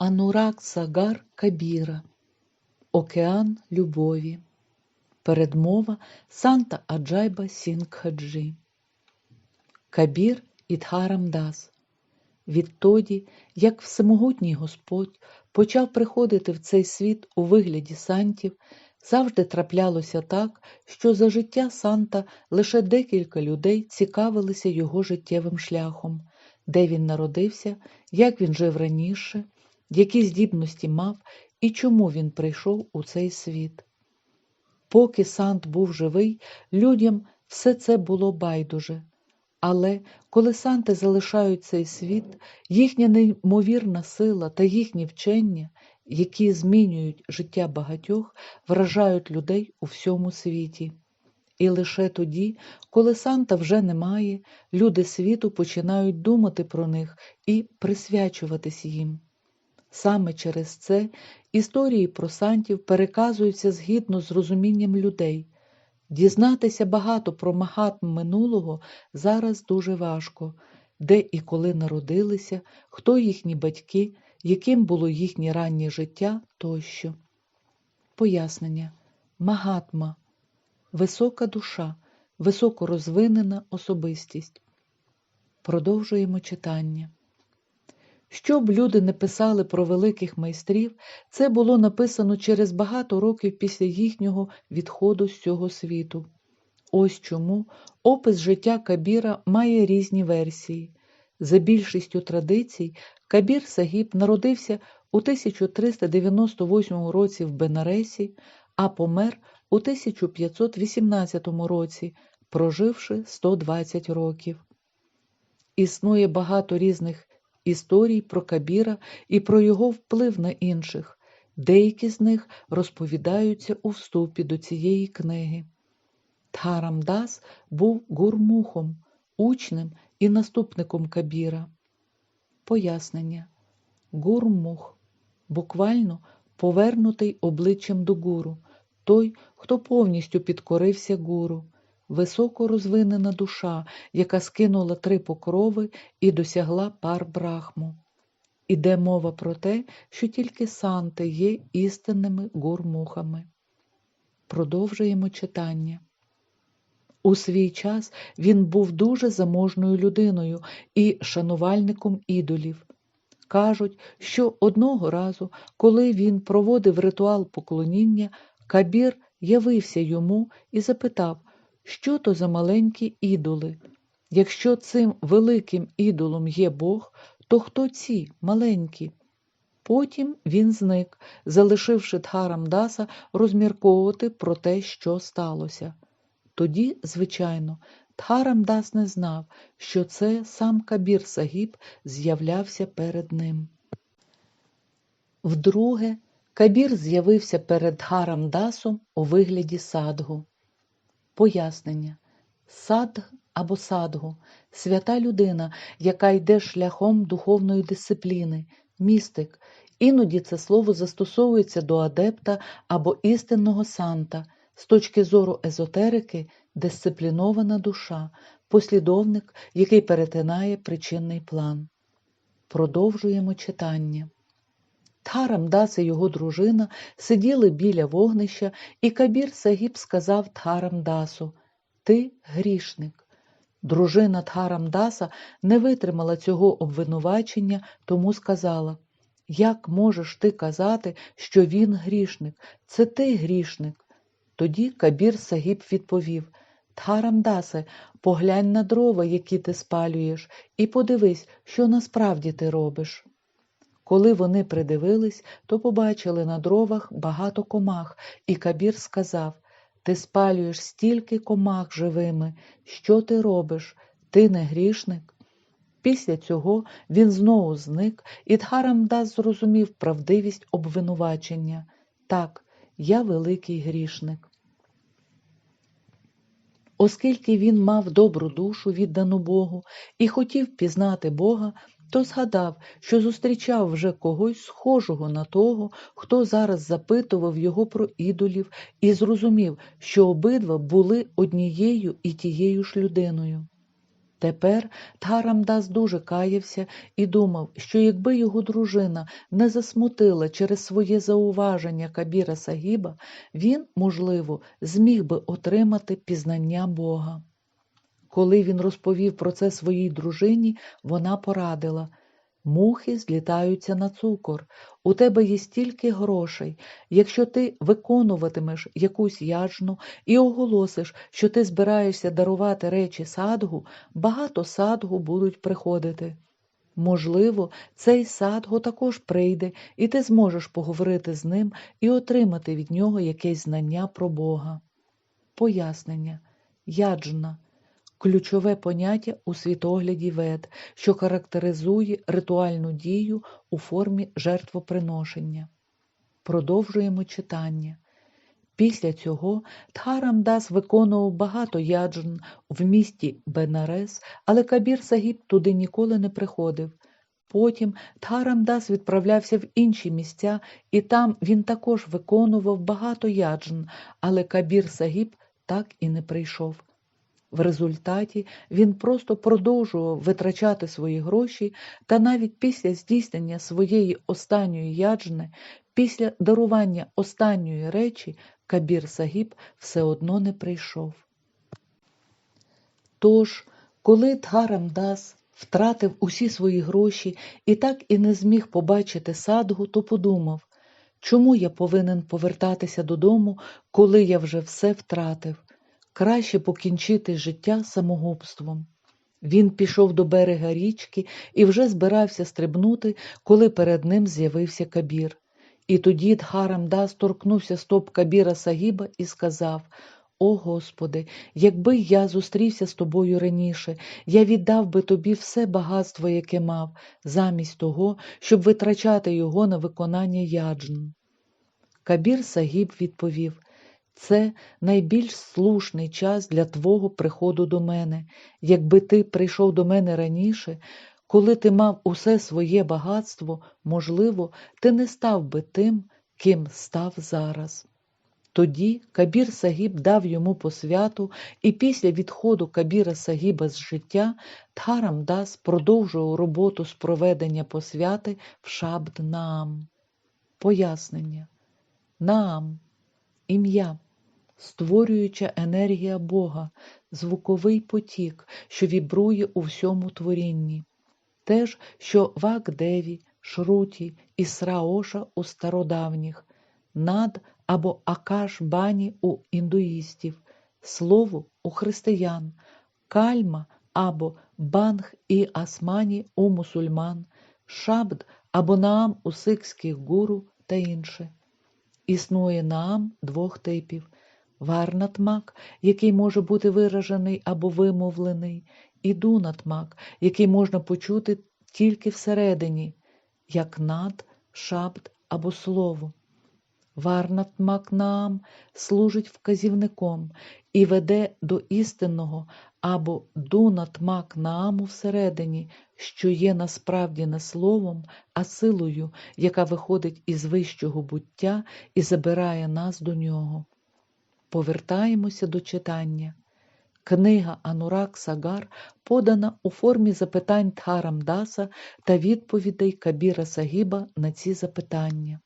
Анурак Сагар Кабіра Океан любові. Передмова Санта Аджайба Сінгхаджі. Кабір і Дхарамдас. Відтоді, як Всемогутній Господь почав приходити в цей світ у вигляді сантів, завжди траплялося так, що за життя Санта лише декілька людей цікавилися його життєвим шляхом, де він народився, як він жив раніше, які здібності мав і чому він прийшов у цей світ. Поки Сант був живий, людям все це було байдуже. Але коли санти залишають цей світ, їхня неймовірна сила та їхні вчення, які змінюють життя багатьох, вражають людей у всьому світі. І лише тоді, коли санта вже немає, люди світу починають думати про них і присвячуватись їм. Саме через це історії про сантів переказуються згідно з розумінням людей. Дізнатися багато про магатм минулого зараз дуже важко, де і коли народилися, хто їхні батьки, яким було їхнє раннє життя тощо. Пояснення Магатма висока душа, високорозвинена особистість. Продовжуємо читання. Щоб люди не писали про великих майстрів, це було написано через багато років після їхнього відходу з цього світу. Ось чому опис життя Кабіра має різні версії. За більшістю традицій, Кабір Сагіб народився у 1398 році в Бенаресі, а помер у 1518 році, проживши 120 років. Існує багато різних історій про Кабіра і про його вплив на інших. Деякі з них розповідаються у вступі до цієї книги. Тхарамдас був гурмухом, учнем і наступником Кабіра. Пояснення. Гурмух буквально повернутий обличчям до гуру, той, хто повністю підкорився гуру високо розвинена душа, яка скинула три покрови і досягла пар брахму. Іде мова про те, що тільки санти є істинними гурмухами. Продовжуємо читання. У свій час він був дуже заможною людиною і шанувальником ідолів. Кажуть, що одного разу, коли він проводив ритуал поклоніння, Кабір явився йому і запитав, що то за маленькі ідоли? Якщо цим великим ідолом є Бог, то хто ці маленькі? Потім він зник, залишивши Дхарамдаса розмірковувати про те, що сталося. Тоді, звичайно, Дхарамдас не знав, що це сам Кабір Сагіб з'являвся перед ним. Вдруге, Кабір з'явився перед Дхарамдасом у вигляді садгу. Пояснення. Садг або садгу свята людина, яка йде шляхом духовної дисципліни, містик. Іноді це слово застосовується до адепта або істинного санта, з точки зору езотерики, дисциплінована душа, послідовник, який перетинає причинний план. Продовжуємо читання. Тхарамдас і його дружина сиділи біля вогнища, і Кабір Сагіб сказав Тхарамдасу Ти грішник. Дружина Тхарамдаса не витримала цього обвинувачення, тому сказала Як можеш ти казати, що він грішник? Це ти грішник. Тоді Кабір Сагіб відповів Тхарамдасе, поглянь на дрова, які ти спалюєш, і подивись, що насправді ти робиш. Коли вони придивились, то побачили на дровах багато комах, і Кабір сказав Ти спалюєш стільки комах живими. Що ти робиш? Ти не грішник? Після цього він знову зник, і Дхарамдас зрозумів правдивість обвинувачення. Так, я великий грішник. Оскільки він мав добру душу, віддану Богу, і хотів пізнати Бога, то згадав, що зустрічав вже когось схожого на того, хто зараз запитував його про ідолів, і зрозумів, що обидва були однією і тією ж людиною. Тепер Тарамдас дуже каявся і думав, що якби його дружина не засмутила через своє зауваження Кабіра Сагіба, він, можливо, зміг би отримати пізнання Бога. Коли він розповів про це своїй дружині, вона порадила Мухи злітаються на цукор. У тебе є стільки грошей. Якщо ти виконуватимеш якусь яжну і оголосиш, що ти збираєшся дарувати речі садгу, багато садгу будуть приходити. Можливо, цей садго також прийде, і ти зможеш поговорити з ним і отримати від нього якесь знання про Бога. Пояснення. Яджна ключове поняття у світогляді вед, що характеризує ритуальну дію у формі жертвоприношення. Продовжуємо читання. Після цього Тхарамдас виконував багато яджн в місті Бенарес, але Кабір Сагіб туди ніколи не приходив. Потім Тхарамдас відправлявся в інші місця, і там він також виконував багато яджн, але Кабір Сагіб так і не прийшов. В результаті він просто продовжував витрачати свої гроші, та навіть після здійснення своєї останньої яджни, після дарування останньої речі, Кабір Сагіб все одно не прийшов. Тож, коли Тгарамдас втратив усі свої гроші і так і не зміг побачити садгу, то подумав, чому я повинен повертатися додому, коли я вже все втратив краще покінчити життя самогубством. Він пішов до берега річки і вже збирався стрибнути, коли перед ним з'явився кабір. І тоді Дхарамдас торкнувся стоп кабіра Сагіба і сказав О Господи, якби я зустрівся з тобою раніше, я віддав би тобі все багатство, яке мав, замість того, щоб витрачати його на виконання яджн. Кабір Сагіб відповів це найбільш слушний час для твого приходу до мене. Якби ти прийшов до мене раніше, коли ти мав усе своє багатство, можливо, ти не став би тим, ким став зараз. Тоді Кабір Сагіб дав йому посвяту, і після відходу Кабіра Сагіба з життя Тхарам Дас продовжував роботу з проведення посвяти в Шабд Наам. Пояснення. Наам. Ім'я створююча енергія Бога, звуковий потік, що вібрує у всьому творінні, теж, що Вагдеві, Шруті і Сраоша у стародавніх, над або Акаш бані у індуїстів, слово у християн, кальма або банг і асмані у мусульман, шабд або наам у сикських гуру та інше. Існує наам двох типів варнатмак, який може бути виражений або вимовлений, і дунатмак, який можна почути тільки всередині, як над, шабд або слово. Варнатмак наам служить вказівником і веде до істинного або дунатмак нааму всередині, що є насправді не словом, а силою, яка виходить із вищого буття і забирає нас до нього. Повертаємося до читання. Книга Анурак Сагар подана у формі запитань Даса та відповідей Кабіра Сагіба на ці запитання.